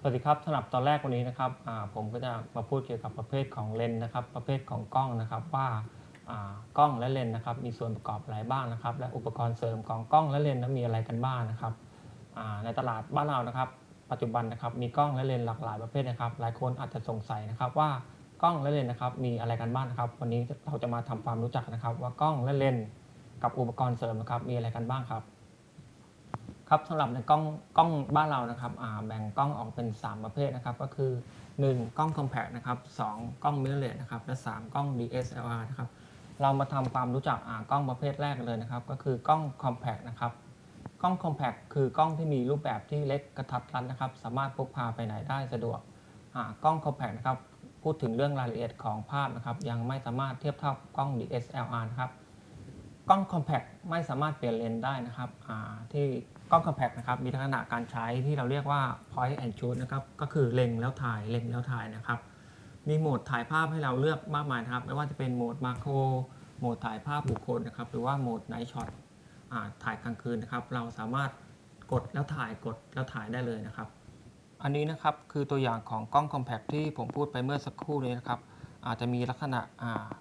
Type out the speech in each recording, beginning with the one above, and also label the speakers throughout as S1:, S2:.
S1: สวัสดีครับสำหรับตอนแรกวันนี้นะครับผมก็จะมาพูดเกี่ยวกับประเภทของเลนส์นะครับ ประเภทของกล้องนะครับว่ากล้องและเลนส์นะครับ มีส่วนประกอบอะไรบ้างนะครับ และอุปกรณ์เสริมของกล้องและเลนส์นั้นมีอะไรกันบ้างนะครับในตลาดบ้านเรานะครับ ปัจจุบันนะครับมีกล้องและเลนส์หลากหลายประเภทนะครับ หลายคนอาจจะสงสัยนะครับว่ากล้องและเลนส์นะครับ มีอะไรกันบ้างนะครับ วันนี้เราจะมาทำความรู้จักนะครับ ว่ากล้องและเลนส์กับอุปกรณ์เสริมนะครับมีอะไรกันบ้างครับ ครับสำหรับในกล้องกล้องบ้านเรานะครับแบ่งกล้องออกเป็น 3 ประเภทนะครับ ก็คือ 1 กล้อง compact นะครับ2กล้อง mirrorless นะครับและ 3 กล้อง DSLR นะครับเรามาทำความรู้จักกล้องประเภทแรกเลยนะครับ ก็คือกล้อง compact นะครับกล้อง compact คือกล้องที่มีรูปแบบที่เล็กกระทัดรัดนะครับ สามารถพกพาไปไหนได้สะดวกกล้อง compact นะครับพูดถึงเรื่องรายละเอียดของภาพนะครับ ยังไม่สามารถเทียบเท่ากล้อง DSLR นะครับกล้อง compact ไม่สามารถเปลี่ยนเลนได้นะครับที่ กล้อง compact นะครับมีลักษณะการใช้ที่เราเรียกว่า point and shoot นะครับก็คือเล็งแล้วถ่ายเล็งแล้วถ่ายนะครับมีโหมดถ่ายภาพให้เราเลือกมากมายนะครับ ไม่ว่าจะเป็นโหมดมาโครโหมดถ่ายภาพบุคคลนะครับหรือว่าโหมดไนท์ช็อตถ่ายกลางคืนนะครับ เราสามารถกดแล้วถ่ายกดแล้วถ่ายได้เลยนะครับ อันนี้นะครับคือตัวอย่างของกล้อง compact ที่ผมพูดไปเมื่อสักครู่นี้นะครับ อาจจะมีลักษณะ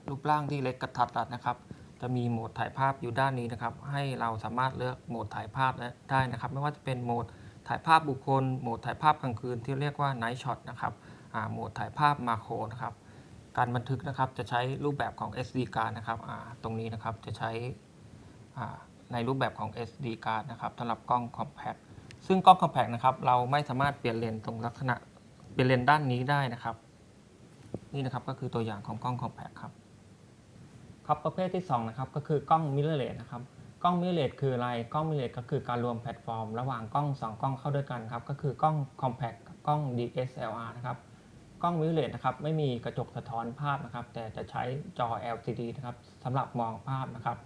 S1: รูปร่างที่เล็กกระทัดรัดนะครับ จะมีโหมดถ่ายภาพอยู่ด้านนี้นะครับ ให้เราสามารถเลือกโหมดถ่ายภาพได้นะครับ ไม่ว่าจะเป็นโหมดถ่ายภาพบุคคล โหมดถ่ายภาพกลางคืนที่เรียกว่า Night Shot นะครับโหมดถ่ายภาพมาโครนะครับ การบันทึกนะครับจะใช้รูปแบบของ SD card นะครับตรงนี้นะครับจะใช้ในรูปแบบของ SD card นะครับสำหรับกล้อง compact ซึ่งกล้อง compact นะครับเราไม่สามารถเปลี่ยนเลนส์ตรงลักษณะเปลี่ยนเลนส์ด้านนี้ได้นะครับ นี่นะครับก็คือตัวอย่างของกล้อง compact ครับ ครับประเภทที่2นะครับก็คือกล้อง mirrorless นะครับกล้อง mirrorless คืออะไรกล้อง mirrorless ก็คือการรวมแพลตฟอร์ม ระหว่างกล้อง 2 กล้องเข้าด้วยกันครับก็คือกล้อง compact กับกล้อง DSLR นะครับกล้อง mirrorless นะครับไม่มีกระจกสะท้อนภาพนะครับแต่จะใช้จอ LCD นะครับสำหรับมองภาพนะครับ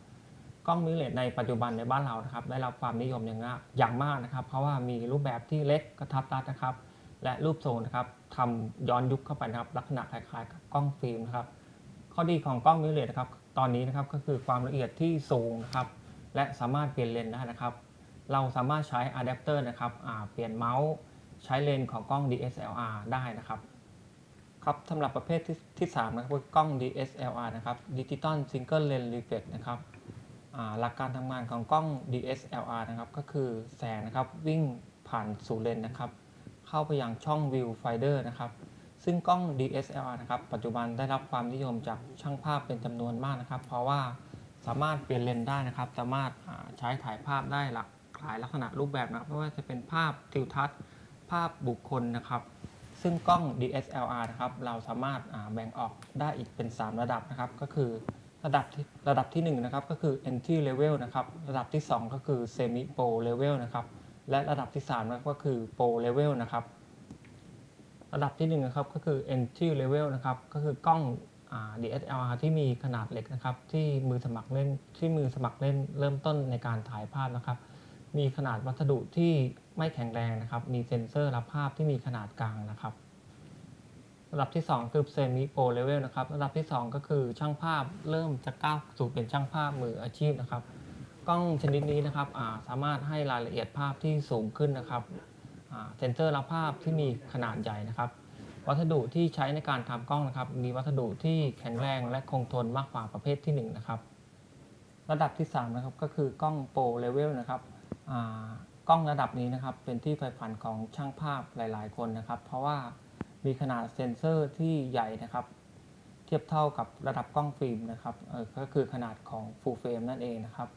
S1: กล้อง mirrorless ในปัจจุบันในบ้านเรานะครับได้รับความนิยมอย่างมากอย่างมากนะครับ เพราะว่ามีรูปแบบที่เล็กกระทัดรัดนะครับ และรูปทรงนะครับทำย้อนยุคเข้าไปนะครับลักษณะคล้ายๆกับกล้องฟิล์มนะครับ อดีของกล้องมิเรเลสนะครับตอนนี้นะครับก็คือความละเอียดที่สูงนะครับและสามารถเปลี่ยนเลนได้นะครับ เราสามารถใช้อะแดปเตอร์นะครับเปลี่ยนเมาส์ใช้เลนของกล้อง DSLR ได้นะครับครับสำหรับประเภทที่ที่3นะครับคือกล้อง DSLR นะครับ Digital Single Lens Reflex นะครับหลักการทำงานของกล้อง DSLR นะครับ ก็คือแสงนะครับวิ่งผ่านสู่เลนนะครับ เข้าไปยังช่อง View Finder นะครับ ซึ่งกล้อง DSLR นะครับปัจจุบันได้รับความนิยมจากช่างภาพเป็นจำนวนมากนะครับ เพราะว่าสามารถเปลี่ยนเลนส์ได้นะครับ สามารถใช้ถ่ายภาพได้หลากหลายลักษณะรูปแบบนะครับไม่ว่าจะเป็นภาพทิวทัศน์ ภาพบุคคลนะครับ ซึ่งกล้อง DSLR นะครับเราสามารถแบ่งออกได้อีกเป็น 3 ระดับนะครับ ก็คือระดับที่ระดับที่1นะครับก็คือ entry level นะครับระดับที่ 2 ก็คือ semi pro level นะครับและระดับที่3ก็คือ pro level นะครับ ระดับที่1นะครับก็คือ entry level นะครับก็คือกล้อง DSLR ที่มีขนาดเล็กนะครับ ที่มือสมัครเล่นที่มือสมัครเล่นเริ่มต้นในการถ่ายภาพนะครับ มีขนาดวัสดุที่ไม่แข็งแรงนะครับ มีเซ็นเซอร์รับภาพที่มีขนาดกลางนะครับระดับที่ 2 คือ semi pro level นะครับระดับที่ 2 ก็คือช่างภาพเริ่มจะก้าวสู่เป็นช่างภาพมืออาชีพนะครับ กล้องชนิดนี้นะครับาสามารถให้รายละเอียดภาพที่สูงขึ้นนะครับ เซนเซอร์รับภาพที่มีขนาดใหญ่นะครับ วัสดุที่ใช้ในการทำกล้องนะครับ มีวัสดุที่แข็งแรงและคงทนมากกว่าประเภทที่ 1 นะครับ ระดับที่ 3 นะครับก็คือกล้องโปรเลเวลนะครับกล้องระดับนี้นะครับเป็นที่ใฝ่ฝันของช่างภาพหลาย ๆ คนนะครับ เพราะว่ามีขนาดเซ็นเซอร์ที่ใหญ่นะครับ เทียบเท่ากับระดับกล้องฟิล์มนะครับก็คือขนาดของ full frame นั่นเองนะครับ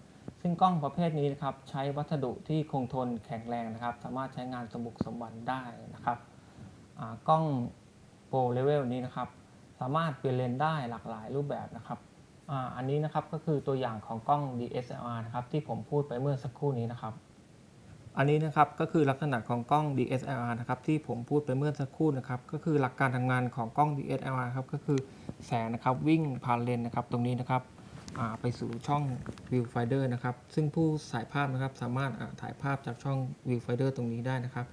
S1: ซึ่งกล้องประเภทนี้นะครับใช้วัสดุที่คงทนแข็งแรงนะครับ สามารถใช้งานสมบุกสมบันได้นะครับกล้องโปรเลเวลนี้นะครับ สามารถเปลี่ยนเลนได้หลากหลายรูปแบบนะครับอ,อันนี้นะครับก็คือตัวอย่างของกล้อง DSLR นะครับที่ผมพูดไปเมื่อสักครู่นี้นะครับ อันนี้นะครับก็คือลักษณะของกล้อง DSLR นะครับที่ผมพูดไปเมื่อสักครู่นะครับ ก็คือหลักการทำงานของกล้อง DSLR ครับก็คือแสงนะครับวิ่งผ่านเลนนะครับตรงนี้นะครับ ไปสู่ช่อง Viewfinder นะครับ ซึ่งผู้ถ่ายภาพนะครับสามารถถ่ายภาพจากช่อง Viewfinder ตรงนี้ได้นะครับ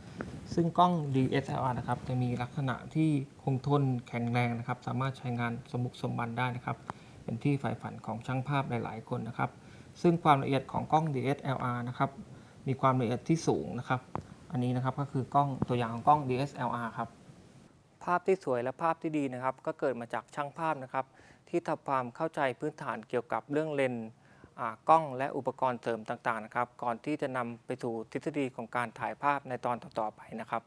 S1: ซึ่งกล้อง DSLR นะครับ จะมีลักษณะที่คงทนแข็งแรงนะครับ สามารถใช้งานสมบุกสมบันได้นะครับ เป็นที่ใฝ่ฝันของช่างภาพหลาย ๆ คนนะครับ ซึ่งความละเอียดของกล้อง DSLR นะครับ มีความละเอียดที่สูงนะครับ อันนี้นะครับก็คือกล้องตัวอย่างของกล้อง DSLR ครับ ภาพที่สวยและภาพที่ดีนะครับ ก็เกิดมาจากช่างภาพนะครับ ที่ทำความเข้าใจพื้นฐานเกี่ยวกับเรื่องเลนส์กล้องและอุปกรณ์เสริมต่างๆนะครับ ก่อนที่จะนำไปสู่ทฤษฎีของการถ่ายภาพในตอนต่อๆไปนะครับ